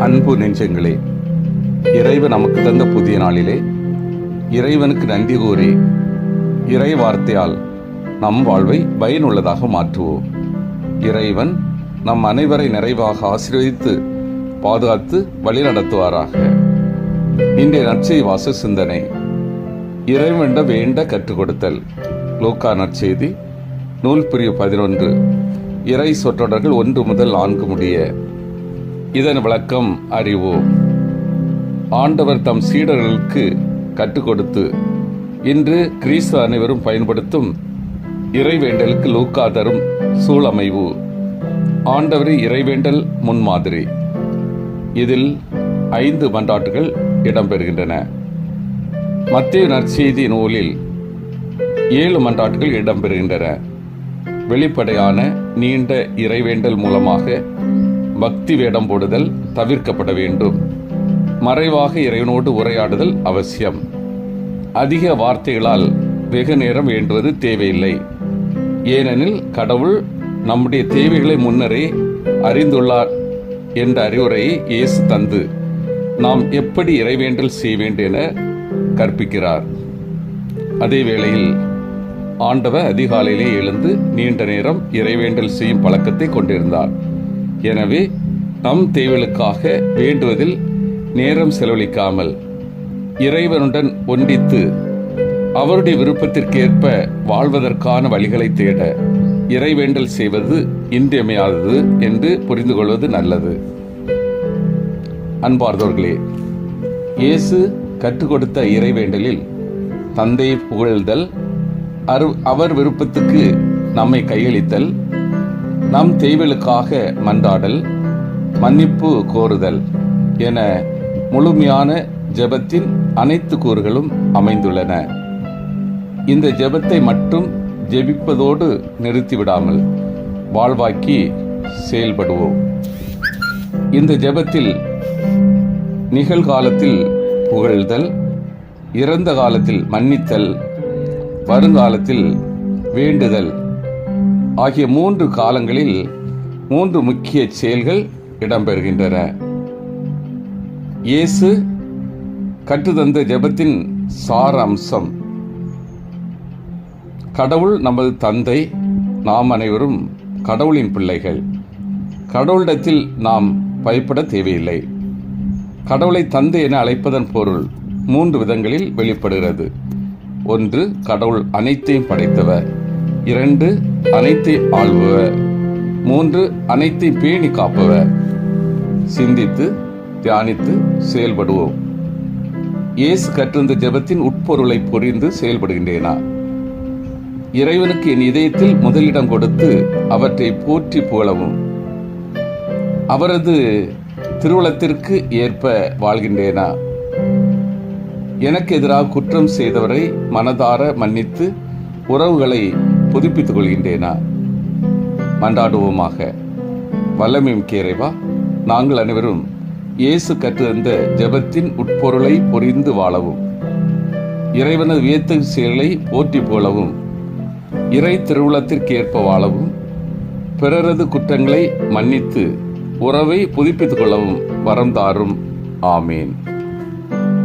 அன்பு நெஞ்சங்களே இறைவன் நமக்கு தந்த புதிய நாளிலே இறைவனுக்கு நன்றி கூறி இறை வார்த்தையால் நம் வாழ்வை பயனுள்ளதாக மாற்றுவோம். இறைவன் நம் அனைவரை நிறைவாக ஆசீர்வதித்து பாதுகாத்து வழிநடத்துவாராக இன்றைய நற்செய் வாச சிந்தனை இறைவனிட வேண்ட கற்றுக் கொடுத்தல் லூக்கா நற்செய்தி நூல் பிரிவு பதினொன்று இறை சொற்றொடர்கள் ஒன்று முதல் நான்கு முடிய இதன் விளக்கம் அறிவோம். ஆண்டவர் தம் சீடர்களுக்கு கற்றுக் கொடுத்து இன்று கிறிஸ்து அனைவரும் பயன்படுத்தும் இறைவேண்டலுக்கு லூக்கா தரும் சூழமைவு. ஆண்டவர் இறைவேண்டல் முன்மாதிரி. இதில் ஐந்து மன்றாட்டுகள் இடம்பெறுகின்றன. மத்திய நற்செய்தி நூலில் ஏழு மன்றாட்டுகள் இடம்பெறுகின்றன. வெளிப்படையான நீண்ட இறைவேண்டல் மூலமாக பக்தி வேடம் போடுதல் தவிர்க்கப்பட வேண்டும். மறைவாக இறைவனோடு உரையாடுதல் அவசியம். அதிக வார்த்தைகளால் வெகு நேரம் வேண்டுவது தேவையில்லை. ஏனெனில் கடவுள் நம்முடைய தேவைகளை முன்னரே அறிந்துள்ளார் என்ற அறிவுரையை இயேசு தந்து நாம் எப்படி இறைவேண்டல் செய்ய வேண்டும் என கற்பிக்கிறார். அதே வேளையில் ஆண்டவர் அதிகாலையிலே எழுந்து நீண்ட நேரம் இறைவேண்டல் செய்யும் பழக்கத்தை கொண்டிருந்தார். எனவே நம் தேவைகளுக்காக வேண்டுவதில் நேரம் செலவழிக்காமல் இறைவனுடன் ஒன்றித்து அவருடைய விருப்பத்திற்கேற்ப வாழ்வதற்கான வழிகளை தேட இறைவேண்டல் செய்வது இன்றியமையாதது என்று புரிந்து கொள்வது நல்லது. அன்பார்ந்தவர்களே இயேசு கற்றுக் கொடுத்த இறைவேண்டலில் தந்தையை புகழ்தல் அரு- அவர் விருப்பத்துக்கு நம்மை கையளித்தல் நம் தேவைகளுக்காக மன்றாடல் மன்னிப்பு கோருதல் என முழுமையான ஜெபத்தின் அனைத்து கூறுகளும் அமைந்துள்ளன. இந்த ஜெபத்தை மட்டும் ஜெபிப்பதோடு நிறுத்திவிடாமல் வாழ்வாக்கி செயல்படுவோம். இந்த ஜெபத்தில் நிகழ்காலத்தில் புகழ்தல் இறந்த காலத்தில் மன்னித்தல் வருங்காலத்தில் வேண்டுதல் ஆகிய மூன்று காலங்களில் மூன்று முக்கிய செயல்கள் இடம்பெறுகின்றன. இயேசு கற்றுதந்த ஜெபத்தின் சார அம்சம் கடவுள் நமது தந்தை நாம் அனைவரும் கடவுளின் பிள்ளைகள். கடவுளிடத்தில் நாம் பயப்பட தேவையில்லை. கடவுளை தந்தை என அழைப்பதன் பொருள் மூன்று விதங்களில் வெளிப்படுகிறது. ஒன்று கடவுள் அனைத்தையும் படைத்தவர். இரண்டு அனைத்தை ஆள்பவர் மூன்று அனைத்தை பேணி காப்பவர் சிந்தித்து தியானித்து செயல்படுவோம். இயேசு கற்றிருந்த ஜெபத்தின் உட்பொருளை புரிந்து செயல்படுகின்றேனா? இறைவனுக்கு என் இதயத்தில் முதலிடம் கொடுத்து அவற்றை போற்றி புகழவும். அவரது திருவுளத்திற்கு ஏற்ப வாழ்கின்றேனா? எனக்கு எதிராக குற்றம் செய்தவரை மனதார மன்னித்து உறவுகளை புதுப்பித்துக் கொள்கின்றேனா மன்றாடுவோமாக. வல்லமையும் கேரைவா நாங்கள் அனைவரும் இயேசு கற்றிருந்த ஜெபத்தின் உட்பொருளை புரிந்து வாழவும் இறைவனது வியத்து செயலை போற்றி போலவும் இறை திருவுளத்திற்கு ஏற்ப வாழவும் பிறரது குற்றங்களை மன்னித்து உறவை புதுப்பித்துக் கொள்ளவும் வரம் தாரும். ஆமேன்.